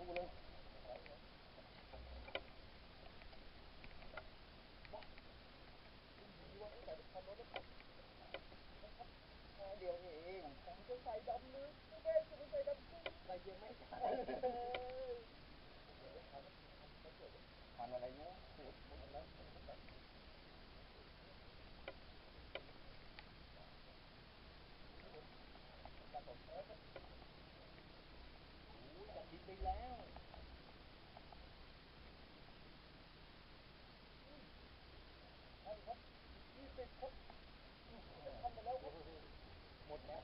รู้เลยเดี๋ยวเองผมจะใส่ดำมือไม่ได้จะไม่ใส่ดำมือใส่เยอะไม่ใส่ทำอะไรเนาะพูดพูดอะไรจับดินไป แล้วเอาครับนี่เป็นครับทำไปแล้วหมดแล้ว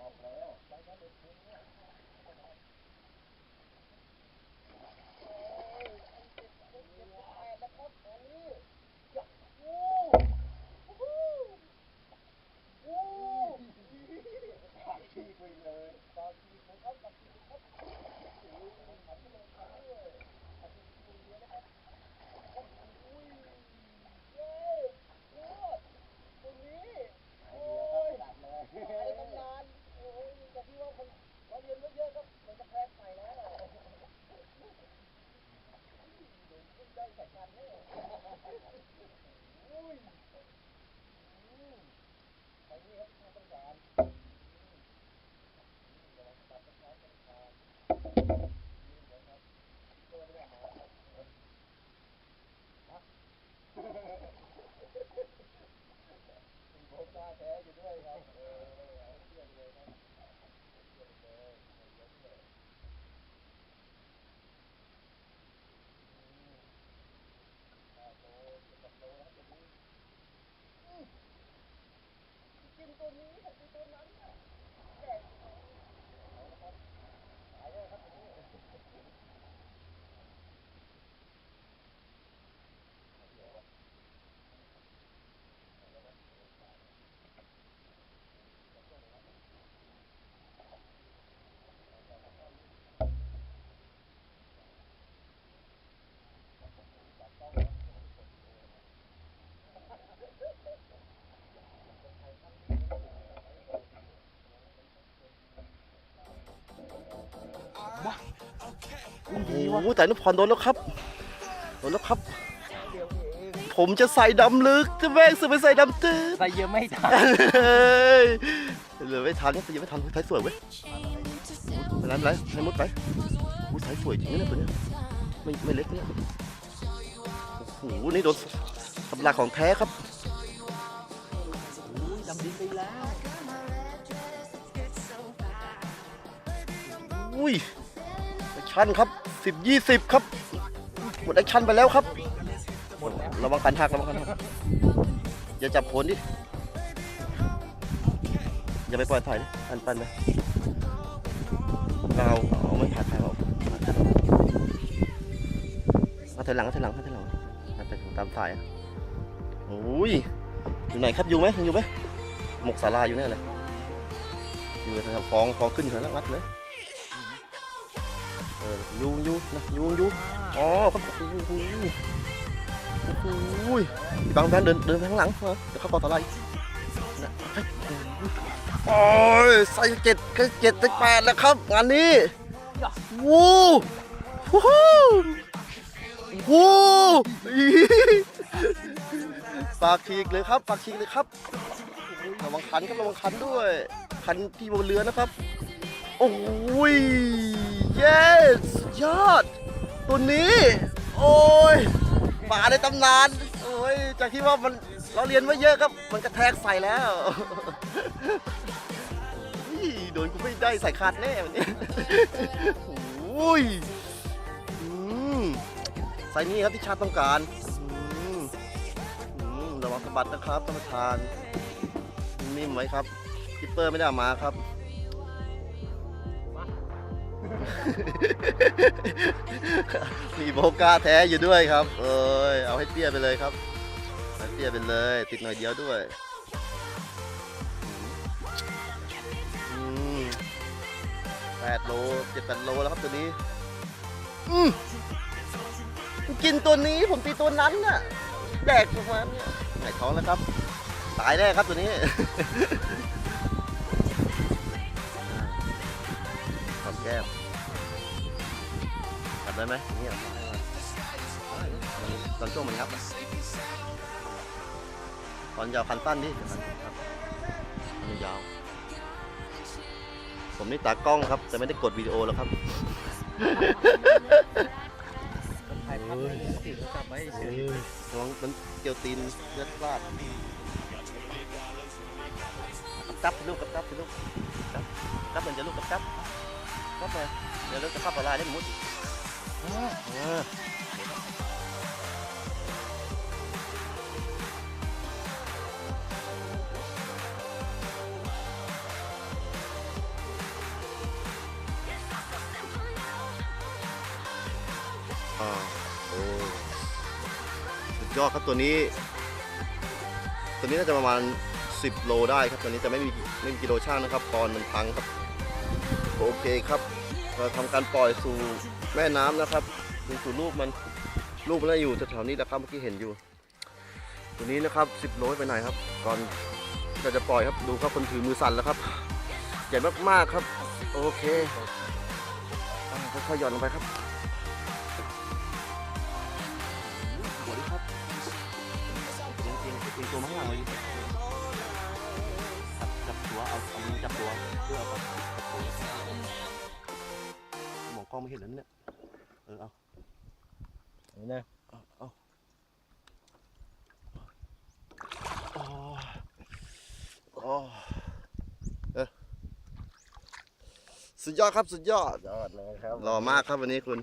ออกแล้วไปกันเลยขี้ไปเลยตาขี้ผมครับตาขี้ครับโอ้ยขันเลยขันเลยขันเยอะนะครับโอ้ยเย้เลิศตรงนี้โอ้ย ไอ้ตำนานโอ้ยจากที่ว่าคนเราเรียนเยอะๆก็มันจะแพ้ใส่แล้วได้ใส่กันแน่อุ้ยใส่นี่ครับที่ต้องการระวังตัดต้นไม้ต้นขานี่นะครับตัวไม่ได้หามีโบก้าแท้อยู่ด้วยครับเออเอาเชื่อเลยครับ กิน ตัวนี้กับกินตัวนั้นน่ะแก่เอาละครับหายแล้วครับตัวนี้ โอ้โหแต่นุพรโดนแล้วครับโดนแล้วครับ ผมจะใส่ดำลึกจะแม่งซื้อไปใส่ดำตื้อใส่เยอะไม่ทันเฮ้ยเหลือไม่ทันยังไม่ทันท้ายสวยเว้ยไปไหนไปไหนให้มุดไปอู้สายสวยจริงนะเนี่ยตัวเนี้ยไม่ไม่เล็กเนี่ยโอ้โหนี่โดนสำลักของแท้ครับดำดินไปแล้วอุ้ยแอคชั่นครับ สิบยี่สิบครับ หมดแอคชั่นไปแล้วครับหมดระวังกันหักระวังกันหักอย่าจับโคนดิ อย่าไปปล่อยสายดิปันปันนะเราเอาไม่ผ่าทายออกมาถอยหลังมาถอยหลังมาถอยหลังมาไปตามสายอะโอ้ยอยู่ไหนครับอยู่ไหมยังอยู่ไหมหมกสาราอยู่แน่เลยอยู่แถวฟองฟองขึ้นอยู่แล้วงัดเลย เออยูยูนะยูยูอ๋อครับโอ้โหโอ้โหพี่บังแบนเดินเดินไปข้างหลังเหรอเดี๋ยวเข้ากอตะไลนะเฮ้ยโอ้ยใส่เจ็ดแค่เจ็ดสิบแปดแล้วครับงานนี้วู้วู้ฮู้วู้อีปากฉีกเลยครับปากฉีกเลยครับระวังคันครับระวังคันด้วย คันที่บนเรือนะครับ โอ้ย yes ยอด ตัวนี้ โอ้ยป่าในตำนาน โอ้ย จากที่ว่ามันเราเรียนมาเยอะครับ มันกระแทกใส่แล้วโดนกูไม่ได้ใส่ขาดแน่วันนี้โอ้ยอืมใส่นี่ครับที่ชาติต้องการอืมอืมระวังสะบัดนะครับท่านประธาน นิ่มไว้ครับกิปเปอร์ไม่ได้ามาครับ มีโบก้าแท้อยู่ด้วยครับ เอ้ย เอาให้เตี้ยไปเลยครับให้เตี้ยไปเลย ติดหน่อยเดียวด้วยอืมแปดโลเจ็ดแปดโลแล้วครับตัวนี้ อืมกินตัวนี้ผมตีตัวนั้นน่ะ แดกประมาณเนี้ยหงายท้องแล้วครับ ตายแน่ครับตัวนี้ขอบแก้ม กัดได้ไหมเนี่ยตอนช่วงมันงับอะตอนยาวคันสั้นดิเดี๋ยวมันครับมันยาว ผมนี่ตากล้องครับ แต่ไม่ได้กดวิดีโอแล้วครับถ่ายภาพไว้เลยถือโทรศัพท์ไว้เฉยระวังมันเกี่ยวตีนเลือดพลาดกับจับสิลูกกับจับสิลูกจับจับมันจะลูกกับจับจับไปเดี๋ยวเราจะเข้าปลาลายได้หมด เอออ่าโอ้สุดยอดครับตัวนี้ ตัวนี้น่าจะประมาณ 10 โลได้ครับตัวนี้จะไม่มีไม่มีกิโลช่างนะครับปอนมันพังครับ โอเคครับเราทำการปล่อยสู่ แม่น้ำนะครับดูสู่ลูกมันลูกมันอยู่แถวๆนี้นะครับเมื่อกี้เห็นอยู่ ตัวนี้นะครับ10โลไปไหนครับ ก่อนเราจะปล่อยครับดูครับคนถือมือสั่นแล้วครับใหญ่มากๆครับ โอเคค่อยๆหย่อนลงไปครับหัวดิครับเอียงเอียงเอียงตัวมาข้างหลังเลยจับจับตัวเอาเอามือจับตัวเพื่อเอาจับตัวมองกล้องไม่เห็นแล้วเนี่ย เออเอาๆนะเอาเอาโอ้โอ้เออสุดยอดครับสุดยอด ยอดเลยครับ หล่อมากครับวันนี้คุณ